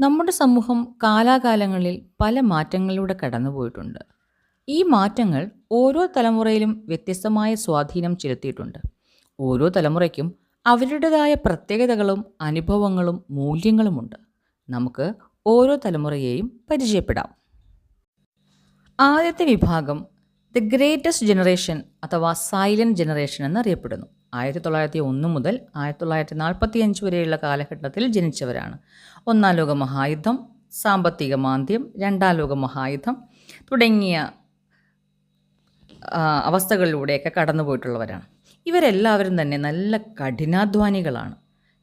നമ്മുടെ സമൂഹം കാലാകാലങ്ങളിൽ പല മാറ്റങ്ങളിലൂടെ കടന്നുപോയിട്ടുണ്ട്. ഈ മാറ്റങ്ങൾ ഓരോ തലമുറയിലും വ്യത്യസ്തമായ സ്വാധീനം ചെലുത്തിയിട്ടുണ്ട്. ഓരോ തലമുറയ്ക്കും അവരുടേതായ പ്രത്യേകതകളും അനുഭവങ്ങളും മൂല്യങ്ങളുമുണ്ട്. നമുക്ക് ഓരോ തലമുറയെയും പരിചയപ്പെടാം. ആദ്യത്തെ വിഭാഗം ദി ഗ്രേറ്റസ്റ്റ് ജനറേഷൻ അഥവാ സൈലന്റ് ജനറേഷൻ എന്നറിയപ്പെടുന്നു. 1901 മുതൽ 1945 വരെയുള്ള കാലഘട്ടത്തിൽ ജനിച്ചവരാണ്. ഒന്നാം ലോക മഹായുദ്ധം, സാമ്പത്തിക മാന്ദ്യം, രണ്ടാം ലോക മഹായുദ്ധം തുടങ്ങിയ അവസ്ഥകളിലൂടെയൊക്കെ അവസ്ഥകളിലൂടെയൊക്കെ കടന്നുപോയിട്ടുള്ളവരാണ്. ഇവരെല്ലാവരും തന്നെ നല്ല കഠിനാധ്വാനികളാണ്.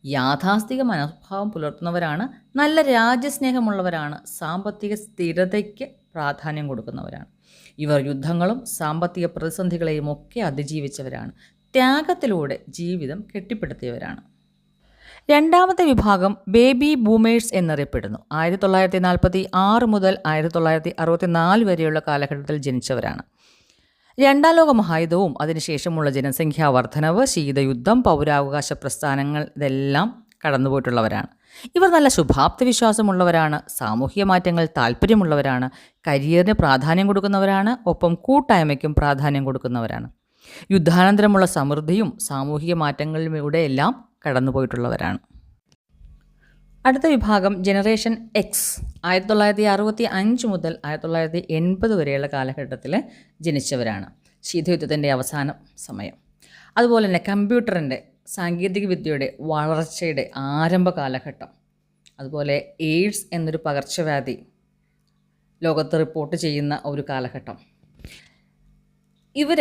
യാഥാസ്ഥിക മനോഭാവം പുലർത്തുന്നവരാണ്. നല്ല രാജ്യസ്നേഹമുള്ളവരാണ്. സാമ്പത്തിക സ്ഥിരതയ്ക്ക് പ്രാധാന്യം കൊടുക്കുന്നവരാണ്. ഇവർ യുദ്ധങ്ങളും സാമ്പത്തിക പ്രതിസന്ധികളെയും ഒക്കെ അതിജീവിച്ചവരാണ്. ത്യാഗത്തിലൂടെ ജീവിതം കെട്ടിപ്പടുത്തിയവരാണ്. രണ്ടാമത്തെ വിഭാഗം ബേബി ബൂമേഴ്സ് എന്നറിയപ്പെടുന്നു. 1946 മുതൽ 1964 വരെയുള്ള കാലഘട്ടത്തിൽ ജനിച്ചവരാണ്. രണ്ടാം ലോക മഹായുധവും അതിനുശേഷമുള്ള ജനസംഖ്യാ വർധനവ് ശീതയുദ്ധം, പൗരാവകാശ പ്രസ്ഥാനങ്ങൾ ഇതെല്ലാം കടന്നുപോയിട്ടുള്ളവരാണ്. ഇവർ നല്ല ശുഭാപ്തി വിശ്വാസമുള്ളവരാണ്. സാമൂഹിക മാറ്റങ്ങൾ താല്പര്യമുള്ളവരാണ് കരിയറിന് പ്രാധാന്യം കൊടുക്കുന്നവരാണ്. ഒപ്പം കൂട്ടായ്മയ്ക്കും പ്രാധാന്യം കൊടുക്കുന്നവരാണ്. യുദ്ധാനന്തരമുള്ള സമൃദ്ധിയും സാമൂഹിക മാറ്റങ്ങളിലൂടെയെല്ലാം കടന്നുപോയിട്ടുള്ളവരാണ്. അടുത്ത വിഭാഗം ജനറേഷൻ എക്സ് 1965 മുതൽ 1980 വരെയുള്ള കാലഘട്ടത്തിൽ ജനിച്ചവരാണ്. ശീതയുദ്ധത്തിന്റെ അവസാന സമയം. അതുപോലെ തന്നെ കമ്പ്യൂട്ടറിന്റെ സാങ്കേതികവിദ്യയുടെ വളർച്ചയുടെ ആരംഭ കാലഘട്ടം. അതുപോലെ എയ്ഡ്സ് എന്നൊരു പകർച്ചവ്യാധി ലോകത്ത് റിപ്പോർട്ട് ചെയ്യുന്ന ഒരു കാലഘട്ടം. ഇവർ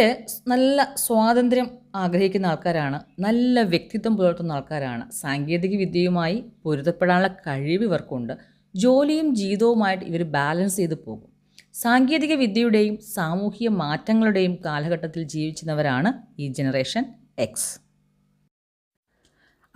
നല്ല സ്വാതന്ത്ര്യം ആഗ്രഹിക്കുന്ന ആൾക്കാരാണ്. നല്ല വ്യക്തിത്വം പുലർത്തുന്ന ആൾക്കാരാണ്. സാങ്കേതിക വിദ്യയുമായി പൊരുത്തപ്പെടാനുള്ള കഴിവ് ഇവർക്കുണ്ട്. ജോലിയും ജീവിതവുമായിട്ട് ഇവർ ബാലൻസ് ചെയ്ത് പോകും. സാങ്കേതിക വിദ്യയുടെയും സാമൂഹിക മാറ്റങ്ങളുടെയും കാലഘട്ടത്തിൽ ജീവിച്ചിരുന്നവരാണ് ഈ ജനറേഷൻ എക്സ്.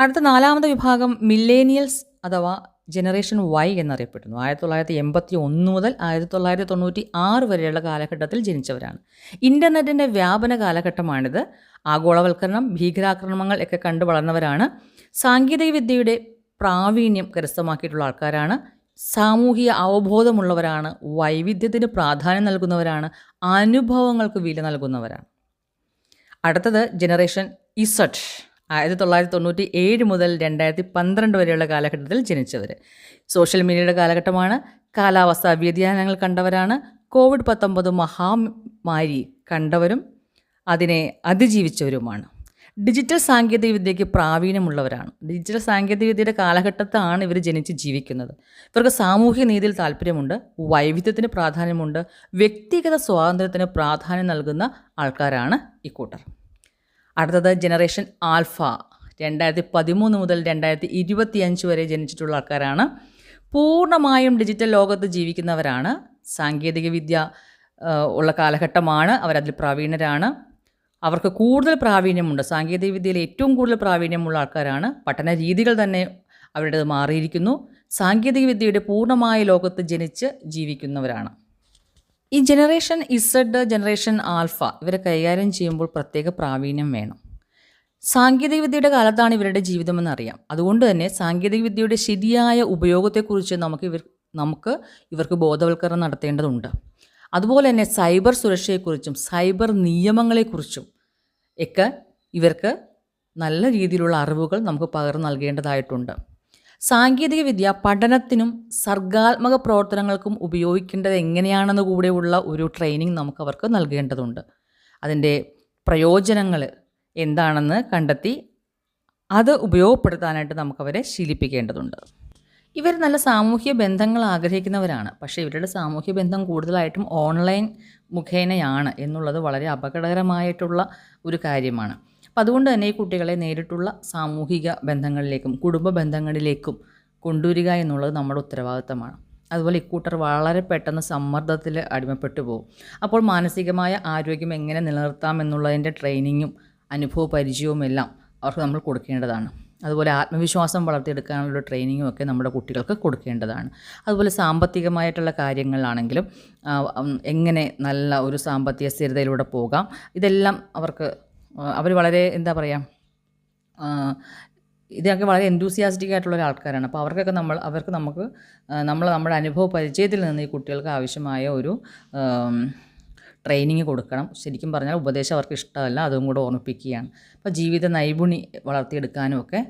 അടുത്ത നാലാമത്തെ വിഭാഗം മില്ലേനിയൽസ് അഥവാ ജനറേഷൻ വൈ എന്നറിയപ്പെടുന്നു. 1981 മുതൽ 1996 വരെയുള്ള കാലഘട്ടത്തിൽ ജനിച്ചവരാണ്. ഇന്റർനെറ്റിന്റെ വ്യാപന കാലഘട്ടമാണിത്. ആഗോളവൽക്കരണം, ഭീകരാക്രമണങ്ങൾ ഒക്കെ കണ്ടു വളർന്നവരാണ്. സാങ്കേതികവിദ്യയുടെ പ്രാവീണ്യം കരസ്ഥമാക്കിയിട്ടുള്ള ആൾക്കാരാണ്. സാമൂഹിക അവബോധമുള്ളവരാണ്. വൈവിധ്യത്തിന് പ്രാധാന്യം നൽകുന്നവരാണ്. അനുഭവങ്ങൾക്ക് വില നൽകുന്നവരാണ്. അടുത്തത് ജനറേഷൻ ഇസഡ് 1997 മുതൽ 2012 വരെയുള്ള കാലഘട്ടത്തിൽ ജനിച്ചവർ. സോഷ്യൽ മീഡിയയുടെ കാലഘട്ടമാണ്. കാലാവസ്ഥാ വ്യതിയാനങ്ങൾ കണ്ടവരാണ്. കോവിഡ് 19 മഹാമാരി കണ്ടവരും അതിനെ അതിജീവിച്ചവരുമാണ്. ഡിജിറ്റൽ സാങ്കേതിക വിദ്യയ്ക്ക് പ്രാവീണ്യമുള്ളവരാണ്. ഡിജിറ്റൽ സാങ്കേതികവിദ്യയുടെ കാലഘട്ടത്താണ് ഇവർ ജനിച്ച് ജീവിക്കുന്നത്. ഇവർക്ക് സാമൂഹ്യ നീതിയിൽ താല്പര്യമുണ്ട് വൈവിധ്യത്തിന് പ്രാധാന്യമുണ്ട്. വ്യക്തിഗത സ്വാതന്ത്ര്യത്തിന് പ്രാധാന്യം നൽകുന്ന ആൾക്കാരാണ് ഇക്കൂട്ടർ. അടുത്തത് ജനറേഷൻ ആൽഫ 2013 മുതൽ 2025 വരെ ജനിച്ചിട്ടുള്ള ആൾക്കാരാണ്. പൂർണമായും ഡിജിറ്റൽ ലോകത്ത് ജീവിക്കുന്നവരാണ്. സാങ്കേതികവിദ്യ ഉള്ള കാലഘട്ടമാണ്. അവരതിൽ പ്രാവീണരാണ് അവർക്ക് കൂടുതൽ പ്രാവീണ്യമുണ്ട്. സാങ്കേതികവിദ്യയിൽ ഏറ്റവും കൂടുതൽ പ്രാവീണ്യമുള്ള ആൾക്കാരാണ്. പഠന രീതികൾ തന്നെ അവരുടേത് മാറിയിരിക്കുന്നു. സാങ്കേതികവിദ്യയുടെ പൂർണമായ ലോകത്ത് ജനിച്ച് ജീവിക്കുന്നവരാണ്. ഈ ജനറേഷൻ ഇസഡ്, ജനറേഷൻ ആൽഫ ഇവരെ കൈകാര്യം ചെയ്യുമ്പോൾ പ്രത്യേക പ്രാവീണ്യം വേണം. സാങ്കേതികവിദ്യയുടെ കാലത്താണ് ഇവരുടെ ജീവിതമെന്ന് അറിയാം അതുകൊണ്ട് തന്നെ സാങ്കേതികവിദ്യയുടെ ശരിയായ ഉപയോഗത്തെക്കുറിച്ച് നമുക്ക് ഇവർ നമുക്ക് ഇവർക്ക് ബോധവൽക്കരണം നടത്തേണ്ടതുണ്ട്. അതുപോലെ തന്നെ സൈബർ സുരക്ഷയെക്കുറിച്ചും സൈബർ നിയമങ്ങളെക്കുറിച്ചും ഒക്കെ ഇവർക്ക് നല്ല രീതിയിലുള്ള അറിവുകൾ നമുക്ക് പകർന്നു നൽകേണ്ടതായിട്ടുണ്ട്. സാങ്കേതികവിദ്യ പഠനത്തിനും സർഗാത്മക പ്രവർത്തനങ്ങൾക്കും ഉപയോഗിക്കേണ്ടത് എങ്ങനെയാണെന്ന് കൂടെയുള്ള ഒരു ട്രെയിനിങ് നമുക്ക് അവർക്ക് നൽകേണ്ടതുണ്ട്. അതിന്റെ പ്രയോജനങ്ങൾ എന്താണെന്ന് കണ്ടെത്തി അത് ഉപയോഗപ്പെടുത്താനായിട്ട് നമുക്കവരെ ശീലിപ്പിക്കേണ്ടതുണ്ട്. ഇവർ നല്ല സാമൂഹ്യ ബന്ധങ്ങൾ ആഗ്രഹിക്കുന്നവരാണ്. പക്ഷേ ഇവരുടെ സാമൂഹ്യ ബന്ധം കൂടുതലായിട്ടും ഓൺലൈൻ മുഖേനയാണ് എന്നുള്ളത് വളരെ അപകടകരമായിട്ടുള്ള ഒരു കാര്യമാണ്. അപ്പം അതുകൊണ്ട് തന്നെ ഈ കുട്ടികളെ നേരിട്ടുള്ള സാമൂഹിക ബന്ധങ്ങളിലേക്കും കുടുംബ ബന്ധങ്ങളിലേക്കും കൊണ്ടുവരിക എന്നുള്ളത് നമ്മുടെ ഉത്തരവാദിത്തമാണ്. അതുപോലെ ഇക്കൂട്ടർ വളരെ പെട്ടെന്ന് സമ്മർദ്ദത്തിൽ അടിമപ്പെട്ടു പോകും. അപ്പോൾ മാനസികമായ ആരോഗ്യം എങ്ങനെ നിലനിർത്താം എന്നുള്ളതിന്റെ ട്രെയിനിങ്ങും അനുഭവ പരിചയവും എല്ലാം അവർക്ക് നമ്മൾ കൊടുക്കേണ്ടതാണ്. അതുപോലെ ആത്മവിശ്വാസം വളർത്തിയെടുക്കാനുള്ള ട്രെയിനിങ്ങും ഒക്കെ നമ്മുടെ കുട്ടികൾക്ക് കൊടുക്കേണ്ടതാണ്. അതുപോലെ സാമ്പത്തികമായിട്ടുള്ള കാര്യങ്ങളാണെങ്കിലും എങ്ങനെ നല്ല ഒരു സാമ്പത്തിക സ്ഥിരതയിലൂടെ പോകാം ഇതെല്ലാം അവർക്ക് അവർ വളരെ എന്താ പറയുക ഇതൊക്കെ വളരെ എൻതൂസിയാസ്റ്റിക് ആയിട്ടുള്ള ആൾക്കാരാണ് അപ്പോൾ അവർക്കൊക്കെ നമ്മൾ അവർക്ക് നമുക്ക് നമ്മൾ നമ്മുടെ അനുഭവ പരിചയത്തിൽ നിന്ന് ഈ കുട്ടികൾക്ക് ആവശ്യമായ ഒരു ട്രെയിനിങ് കൊടുക്കണം. ശരിക്കും പറഞ്ഞാൽ ഉപദേശം അവർക്ക് ഇഷ്ടമല്ല അതും കൂടെ ഓർമ്മിപ്പിക്കുകയാണ്. അപ്പോൾ ജീവിത നൈപുണി വളർത്തിയെടുക്കാനും ഒക്കെ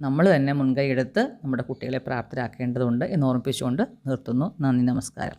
നമ്മൾ തന്നെ മുൻകൈ എടുത്ത് നമ്മുടെ കുട്ടികളെ പ്രാപ്തരാക്കേണ്ടതുണ്ട് എന്ന് ഓർമ്മിപ്പിച്ചുകൊണ്ട് നിർത്തുന്നു. നന്ദി നമസ്കാരം.